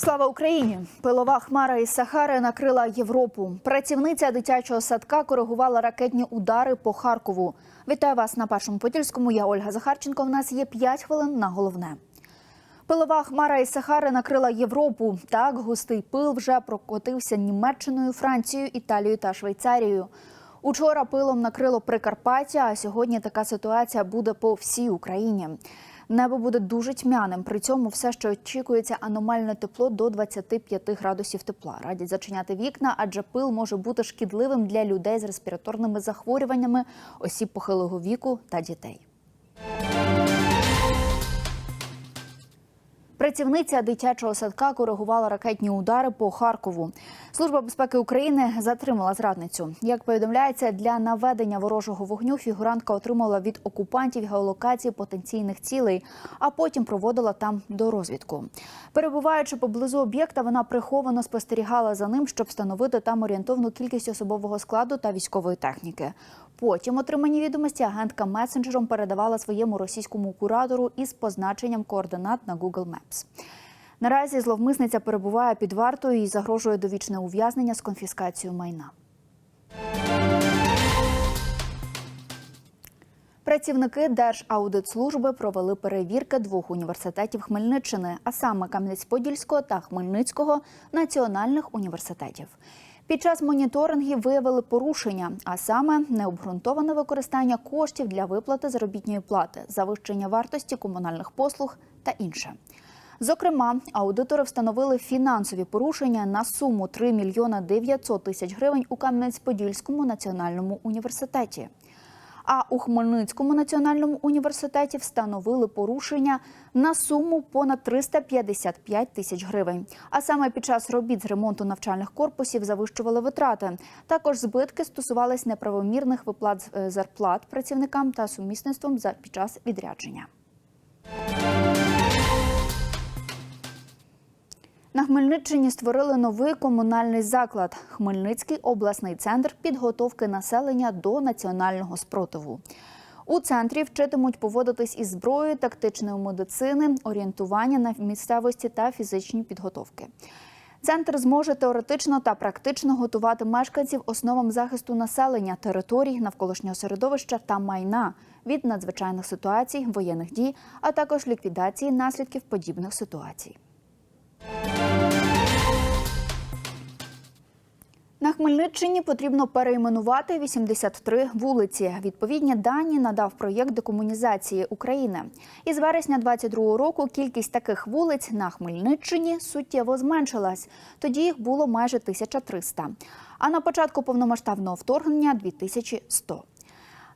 Слава Україні! Пилова хмара із Сахари накрила Європу. Працівниця дитячого садка коригувала ракетні удари по Харкову. Вітаю вас на першому подільському. Я Ольга Захарченко. У нас є 5 хвилин на головне. Пилова хмара із Сахари накрила Європу. Так густий пил вже прокотився Німеччиною, Францією, Італією та Швейцарією. Учора пилом накрило Прикарпаття, а сьогодні така ситуація буде по всій Україні. Небо буде дуже тьмяним. При цьому все, що очікується, аномальне тепло до 25 градусів тепла. Радять зачиняти вікна, адже пил може бути шкідливим для людей з респіраторними захворюваннями, осіб похилого віку та дітей. Працівниця дитячого садка коригувала ракетні удари по Харкову. Служба безпеки України затримала зрадницю. Як повідомляється, для наведення ворожого вогню фігурантка отримала від окупантів геолокації потенційних цілей, а потім проводила там дорозвідку. Перебуваючи поблизу об'єкта, вона приховано спостерігала за ним, щоб встановити там орієнтовну кількість особового складу та військової техніки. Потім отримані відомості агентка месенджером передавала своєму російському куратору із позначенням координат на Google Maps. Наразі зловмисниця перебуває під вартою і загрожує довічне ув'язнення з конфіскацією майна. Працівники Держаудитслужби провели перевірки двох університетів Хмельниччини, а саме Кам'янець-Подільського та Хмельницького національних університетів. Під час моніторингів виявили порушення, а саме необґрунтоване використання коштів для виплати заробітної плати, завищення вартості комунальних послуг та інше. Зокрема, аудитори встановили фінансові порушення на суму 3 мільйона 900 тисяч гривень у Кам'янець-Подільському національному університеті. А у Хмельницькому національному університеті встановили порушення на суму понад 355 тисяч гривень. А саме під час робіт з ремонту навчальних корпусів завищували витрати. Також збитки стосувались неправомірних виплат е, зарплат працівникам та сумісництвом під час відрядження. На Хмельниччині створили новий комунальний заклад Хмельницький обласний центр підготовки населення до національного спротиву. У центрі вчитимуть поводитись із зброєю, тактичної медицини, орієнтування на місцевості та фізичні підготовки. Центр зможе теоретично та практично готувати мешканців основам захисту населення, територій, навколишнього середовища та майна від надзвичайних ситуацій, воєнних дій, а також ліквідації наслідків подібних ситуацій. Хмельниччині потрібно перейменувати 83 вулиці. Відповідні дані надав проєкт декомунізації України. Із вересня 2022 року кількість таких вулиць на Хмельниччині суттєво зменшилась. Тоді їх було майже 1300. А на початку повномасштабного вторгнення 2100.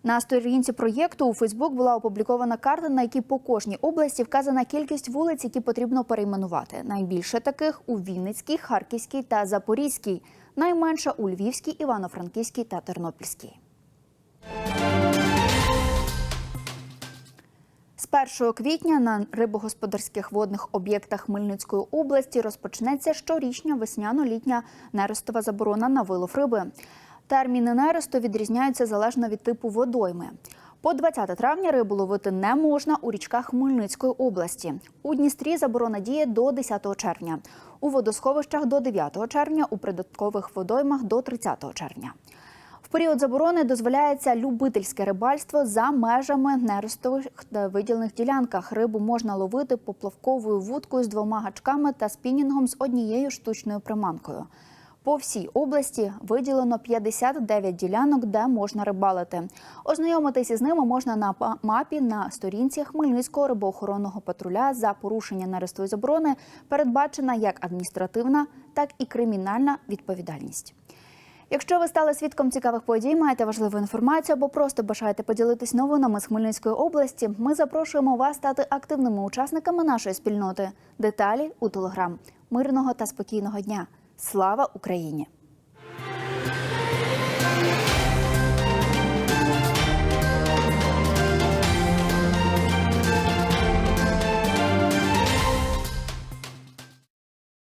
На сторінці проєкту у Фейсбук була опублікована карта, на якій по кожній області вказана кількість вулиць, які потрібно перейменувати. Найбільше таких у Вінницькій, Харківській та Запорізькій, найменша у Львівській, Івано-Франківській та Тернопільській. З 1 квітня на рибогосподарських водних об'єктах Хмельницької області розпочнеться щорічня весняно-літня нерестова заборона на вилов риби. Терміни нересту відрізняються залежно від типу водойми. По 20 травня рибу ловити не можна у річках Хмельницької області. У Дністрі заборона діє до 10 червня, у водосховищах до 9 червня, у придаткових водоймах до 30 червня. В період заборони дозволяється любительське рибальство за межами нерестових виділених ділянках. Рибу можна ловити поплавковою вудкою з двома гачками та спінінгом з однією штучною приманкою. По всій області виділено 59 ділянок, де можна рибалити. Ознайомитись із ними можна на мапі на сторінці Хмельницького рибоохоронного патруля за порушення нерестової заборони передбачена як адміністративна, так і кримінальна відповідальність. Якщо ви стали свідком цікавих подій, маєте важливу інформацію або просто бажаєте поділитись новинами з Хмельницької області, ми запрошуємо вас стати активними учасниками нашої спільноти. Деталі у телеграм. Мирного та спокійного дня. Слава Україні!